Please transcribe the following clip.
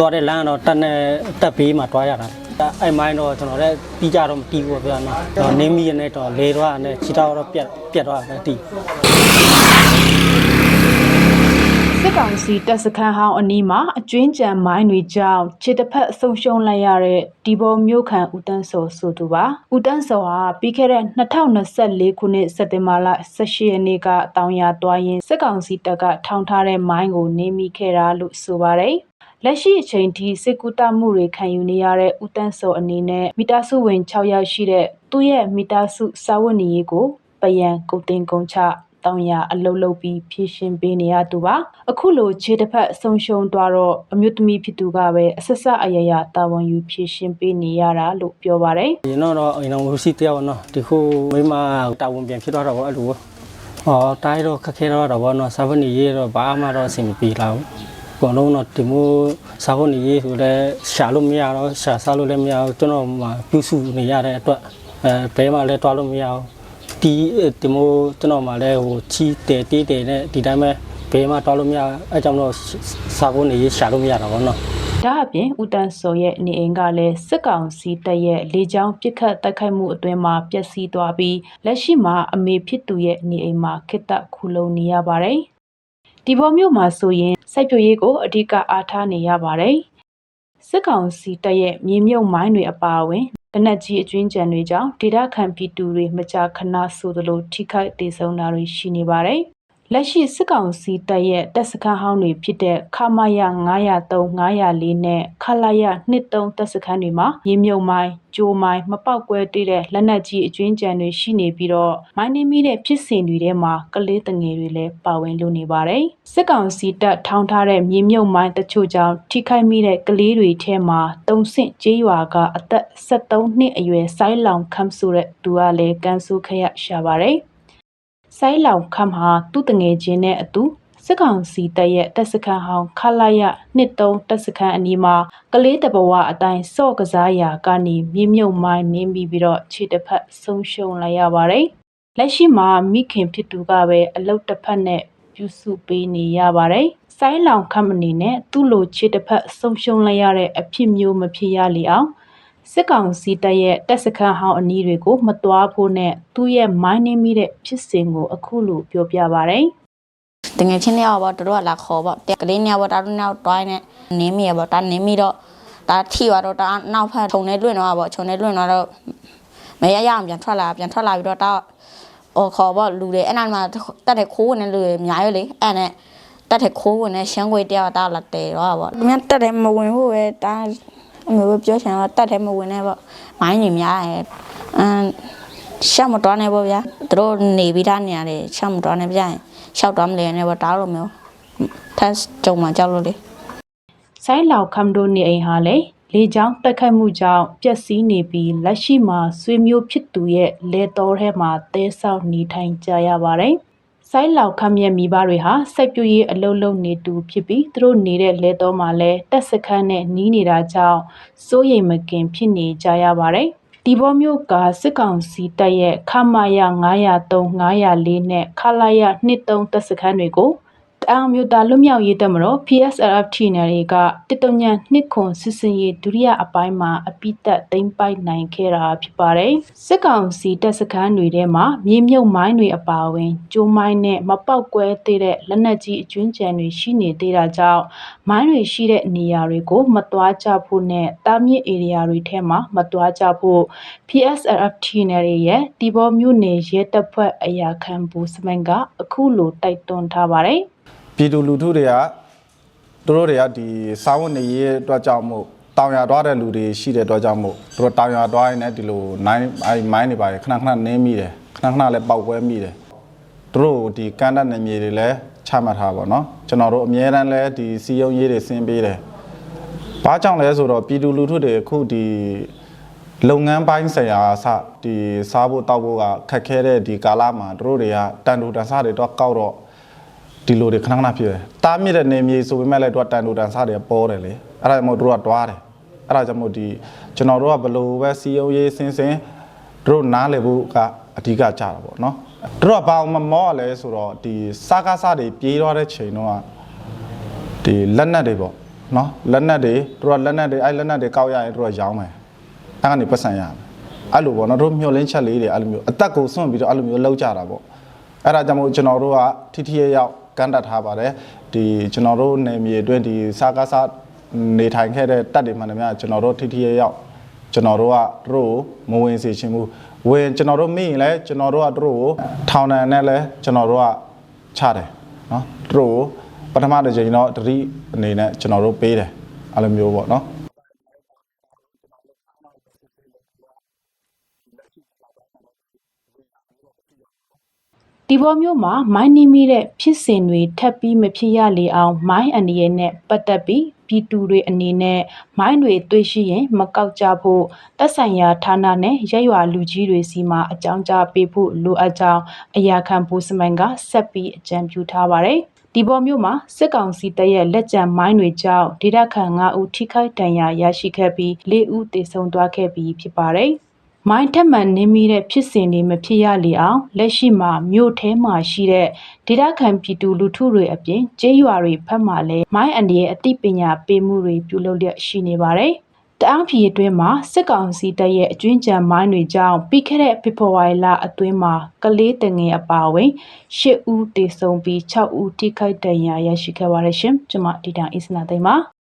သွားတဲ့လမ်းကတော့တက်နဲ့တက်ဘေးမှာတွားရတာအဲ့မိုင်းတော့ကျွန်တော်လည်းပြီးကြတော့မတီးဘူးဗျာနော်တော့နင်းမိရနဲ့တော့လေတော့နဲ့ခြေတော့တော့ပြက်ပြက်တော့ပဲတီးစစ်ကောင်စီတပ်စခန်းဟောင်းအနီးမှာအကျွင်းကြံမိုင်းတွေကြောင့်ခြေတစ်ဖက်ဆုံးရှုံးလိုက်ရတဲ့ဒီဘောမျိုးခံဦးတန်းစောဆိုသူပါဦးတန်းစောဟာပြီးခဲ့တဲ့2024ခုနှစ်စက်တင်ဘာလ18ရက်နေ့ကတောင်ရသွားရင်စစ်ကောင်စီတပ်ကထောင်ထားတဲ့မိုင်းကိုနင်းမိခဲ့တာလို့ဆိုပါတယ် လက်ရှိအချိန်ထိစစ်ကူတမှုတွေခံယူနေရတဲ့ဦးတန်းစောအနေနဲ့မိသားစုဝင်6ယောက်ရှိတဲ့သူ့ရဲ့မိသားစုစာဝတ်နေရေးကိုပယံကုတ်တင်ကုန်းချတောင်ရအလုတ်လုတ်ပြီးဖြည့်ရှင်ပေးနေရသူပါအခုလိုခြေတစ်ဖက်ဆုံးရှုံးသွားတော့အမျိုးသမီးဖြစ်သူကပဲအဆက်ဆက်အယယတာဝန်ယူဖြည့်ရှင်ပေးနေရတာလို့ပြောပါတယ်ရင်တော့တော့အိမ်တော်ဝစီတယောက်နော်ဒီခုမိမတာဝန်ပြန်ဖြစ်တော့တော့အဲ့လိုဟောတိုင်းတော့ခက်ခဲတော့တော့ဘောနော်စာဖတ်နေရေးတော့ဘာမှတော့အဆင်မပြေလာဘူးအ ကုန်လုံးတော့ဒီမို့စာဖတ်နေရေးဆိုလဲရှာလို့မရတော့ရှာစားလို့လည်းမရဘူးကျွန်တော်မှပြုစုနေရတဲ့အတွက်အဲဘဲမှလည်းတွားလို့မရဘူးဒီဒီမို့ကျွန်တော်မှလည်းဟိုချီတဲတေးတဲနဲ့ဒီတိုင်းပဲဘဲမှတွားလို့မရအဲကြောင့်တော့စာဖတ်နေရေးရှာလို့မရတော့ဘောနော်ဒါအပြင်ဦးတန်းစောရဲ့နေအိမ်ကလည်းစစ်ကောင်စီတပ်ရဲ့လေကြောင်းပစ်ခတ်တိုက်ခိုက်မှုအတွင်းမှာပျက်စီးသွားပြီးလက်ရှိမှာအမေဖြစ်သူရဲ့နေအိမ်မှာခိတ္တခုလုံနေရပါတယ်။ ဒီပေါ်မျိုးမှာဆိုရင်စိုက်ပျိုးရေးကိုအဓိကအားထားနေရပါတယ်။စစ်ကောင်စီတပ်ရဲ့မြေမြုပ်မိုင်းတွေအပါအဝင်လက်နက်ကြီးအကျွင်းကြံတွေကြောင့်ဒေသခံပြည်သူတွေမကြာခဏဆိုသလိုထိခိုက်ဒေဆုံးတာတွေရှိနေပါတယ်။ လက်ရှိစစ်ကောင်စီတပ်ရဲ့တပ်စခန်းဟောင်းတွေဖြစ်တဲ့ခမာယ903 904နဲ့ခလာယ23တပ်စခန်းတွေမှာရေမြုပ်မိုင်းကြိုးမိုင်းမပောက်ကွဲသေးတဲ့လက်နက်ကြီးအကျွင်းကြံတွေရှိနေပြီးတော့မိုင်းနှင်းမိတဲ့ဖြစ်စဉ်တွေထဲမှာကလေးတငယ်တွေလည်းပါဝင်လို့နေပါတယ်စစ်ကောင်စီတပ်ထောင်ထားတဲ့မြေမြုပ်မိုင်းတချို့ကြောင့်ထိခိုက်မိတဲ့ကလေးတွေထဲမှာတုံဆင့်ကျေးရွာကအသက်73နှစ်အရွယ်ဆိုင်းလောင်ခမ်းဆိုတဲ့သူကလည်းကန်ဆူခရရှာပါတယ် ဆိုင်းလောင်ခမ်ဟာသူ့တငယ်ချင်းနဲ့အတူစစ်ကောင်စီတပ်ရဲ့တပ်စခန်းဟောင်းခလာရ23တပ်စခန်းအနီးမှာကလေးတဘဝအတိုင်းစော့ကစားရာကနေမြေမြုပ်မိုင်းနင်းပြီးပြီးတော့ခြေတစ်ဖက်ဆုံးရှုံးလိုက်ရပါတယ်။လက်ရှိမှာမိခင်ဖြစ်သူကပဲအလုတ်တစ်ဖက်နဲ့ပြုစုပေးနေရပါတယ်။ဆိုင်းလောင်ခမ်အနေနဲ့သူ့လိုခြေတစ်ဖက်ဆုံးရှုံးလိုက်ရတဲ့အဖြစ်မျိုးမဖြစ်ရလေအောင် စစ်ကောင်စီတပ်ရဲ့တပ်စခန်းဟောင်းအနီးတွေကိုမတွားဖို့နဲ့သူ့ရဲ့မိုင်းနှင်းမိတဲ့ဖြစ်စဉ်ကိုအခုလိုပြောပြပါရယ်တငယ်ချင်းတွေရောပေါ့တို့ကလာခေါ်ပေါ့တက်ကလေးညောပေါ့တာတို့နောက်တွိုင်းနဲ့နင်းမိရပေါ့တာနင်းမိတော့ဒါထိသွားတော့တာနောက်ဖက်ထုံနေလွင့်တော့ပေါ့ခြုံနေလွင့်တော့မရရအောင်ပြန်ထွက်လာပြန်ထွက်လာပြီးတော့တာအော်ခေါ်ပေါ့လူတွေအဲ့နာမှာတက်တဲ့ခိုးဝင်တဲ့လူတွေအများကြီးလေအဲ့နဲ့တက်တဲ့ခိုးဝင်တဲ့ရှမ်းခွေတယောက်တာလာတဲတော့ပေါ့မြတ်တက်တယ်မဝင်ဘူးပဲတာ အမျိုးပြောချင်တော့တက်တယ်မဝင်နဲ့ပေါ့မိုင်းကြီးများရဲ့အမ်ရှောက်မတော်နဲ့ပေါ့ဗျာသူတို့နေပြီးသားနေရတယ်ရှောက်မတော်နဲ့ဗျာရှောက်တော်မလဲနဲ့ပေါ့တားလို့မျိုးထပ်ကြုံမှာကြောက်လို့လေဆိုင်းလောက်ခမ်ဒိုနေအိမ်ဟာလည်းလေကြောင်းတက်ခတ်မှုကြောင့်ပျက်စီးနေပြီးလက်ရှိမှာဆွေမျိုးဖြစ်သူရဲ့လေတော်ထဲမှာတဲဆောက်နေထိုင်ကြရပါတယ် ဆိုင်းလောက်ခမ်ရဲ့မိဘတွေဟာစိုက်ပျိုးရေးအလုပ်လုပ်နေသူဖြစ်ပြီးသူတို့နေတဲ့လေတော်မှာလည်းတက်စခန်းနဲ့နီးနေတာကြောင့်စိုးရိမ်မကင်ဖြစ်နေကြရပါတယ်ဒီဘောမျိုးကစစ်ကောင်စီတပ်ရဲ့ခမာယ903 904နဲ့ခလာယ23တပ်စခန်းတွေကို တအောင်မျိုးသားလွတ်မြောက်ရေးတပ်မတော် PSRF နယ်တွေကတစ်တုံညံနှစ်ခွန်စစ်စင်ရေးဒုတိယအပိုင်းမှာအပိသက်သိမ်းပိုက်နိုင်ခဲ့တာဖြစ်ပါတယ်စစ်ကောင်စီတပ်စခန်းတွေထဲမှာမြေမြုပ်မိုင်းတွေအပါအဝင်ကျိုးမိုင်းနဲ့မပောက်ကွဲသေးတဲ့လက်နက်ကြီးအကျွင်းကြံတွေရှိနေသေးတာကြောင့်မိုင်းတွေရှိတဲ့နေရာတွေကိုမသွားကြဖို့နဲ့တာမြင့်ဧရိယာတွေထဲမှာမသွားကြဖို့ PSRF နယ်တွေရဲ့တီဘောမြို့နယ်ရဲတပ်ဖွဲ့အရာခံဘူစမန်ကအခုလိုတိုက်တွန်းထားပါတယ် ပြည်သူလူထုတွေကသူတို့တွေကဒီစာဝတ်နေရေးအတွက်ကြောင့်မို့တောင်ရသွားတဲ့လူတွေရှိတဲ့အတွက်ကြောင့်မို့သူတို့တောင်ရသွားရင်လည်းဒီလိုနိုင်အဲဒီမိုင်းတွေပါတယ်ခဏခဏနင်းမိတယ်ခဏခဏလည်းပောက်ကွဲမိတယ်သူတို့ဒီကန့်တက်နေမြေတွေလည်းချမှတ်ထားပါတော့ကျွန်တော်တို့အများတန်းလည်းဒီစီယုံရေးတွေဆင်းပေးတယ်ဘာကြောင့်လဲဆိုတော့ပြည်သူလူထုတွေအခုဒီလုပ်ငန်းပိုင်းဆိုင်ရာအစဒီစားဖို့တောက်ဖို့ကခက်ခဲတဲ့ဒီကာလမှာတို့တွေကတန်တူတန်ဆတွေတော့ကောက်တော့ ဒီလိုတွေခဏခဏဖြစ်တယ်။တားမြစ်တဲ့နေမြေဆိုပေမဲ့လည်းသူကတန်တူတန်စားတွေပေါ်တယ်လေ။အဲ့ဒါကြောင့်မို့သူတို့ကတွားတယ်။အဲ့ဒါကြောင့်မို့ဒီကျွန်တော်တို့ကဘယ်လိုပဲစီယုံရေးစင်းစင်းသူတို့နားလည်ဖို့ကအဓိကကြတာပေါ့နော်။သူတို့ကဘာမှမမော့လဲဆိုတော့ဒီစားကားစားတွေပြေးသွားတဲ့ချိန်တော့ဒီလက်နက်တွေပေါ့နော်လက်နက်တွေသူတို့ကလက်နက်တွေအဲ့လက်နက်တွေကောက်ရရင်သူတို့ကရောင်းမယ်အဲ့ကနေပတ်စံရမယ်အဲ့လိုပေါ့နော်တို့မျောလင်းချက်လေးတွေအဲ့လိုမျိုးအသက်ကိုစွန့်ပြီးတော့အဲ့လိုမျိုးလောက်ကြတာပေါ့အဲ့ဒါကြောင့်မို့ကျွန်တော်တို့ကထိထိရရောက် ကန့်တတ်ထားပါတယ်ဒီကျွန်တော်တို့နေမြေအတွင်းဒီစားကားစားနေထိုင်ခဲ့တဲ့တပ်တွေမှန်တယ်များကျွန်တော်တို့ထိထိရရောက်ကျွန်တော်တို့ကသူတို့ကိုမဝင်စေချင်ဘူးဝင်ကျွန်တော်တို့မိရင်လည်းကျွန်တော်တို့ကသူတို့ကိုထောင်ဒဏ်နဲ့လည်းကျွန်တော်တို့ကချတယ်နော်သူတို့ကိုပထမတစ်ချိန်တော့တတိအနေနဲ့ကျွန်တော်တို့ပေးတယ်အဲ့လိုမျိုးပေါ့နော် ဒီပေါ်မျိုးမှာမိုင်းနှင်းမိတဲ့ဖြစ်စဉ်တွေထပ်ပြီးမဖြစ်ရလေအောင် မိုင်းအန္တရာယ်နဲ့ပတ်သက်ပြီးပြည်သူတွေအနေနဲ့မိုင်းတွေတွေ့ရှိရင် မကောက်ကြဖို့သက်ဆိုင်ရာဌာနနဲ့ရက်ရွာလူကြီးတွေစီမှာအကြောင်းကြားပေးဖို့လိုအပ်ကြောင်းအရာခံဘူစမန်ကဆက်ပြီးအကြံပြုထားပါတယ်။ဒီပေါ်မျိုးမှာစစ်ကောင်စီတပ်ရဲ့လက်ကျန်မိုင်းတွေကြောင့်ဒေသခံ9ဦးထိခိုက်ဒဏ်ရာရရှိခဲ့ပြီး4ဦးသေဆုံးသွားခဲ့ပြီးဖြစ်ပါတယ်။ မိုင်းထက်မှန်နင်းမိတဲ့ဖြစ်စဉ်တွေမဖြစ်ရလေအောင်လက်ရှိမှာမြို့ထဲမှာရှိတဲ့ဒေသခံပြည်သူလူထုတွေအပြင်ကျေးရွာတွေဖက်မှလည်းမိုင်းအန္တရာယ်အသိပညာပေးမှုတွေပြုလုပ်လျက်ရှိနေပါတယ်။တအောင်းပြည်အတွင်းမှာစစ်ကောင်စီတပ်ရဲ့အကျွင်းကြံမိုင်းတွေကြောင့်ပြီးခဲ့တဲ့ဖေဖော်ဝါရီလအတွင်းမှာကလေးတငယ်အပါအဝင်၈ဦးသေဆုံးပြီး6ဦးထိခိုက်ဒဏ်ရာရရှိခဲ့ပါတယ်ရှင်။ကျွန်မဒီတာအစ္စနာသိမ်းပါ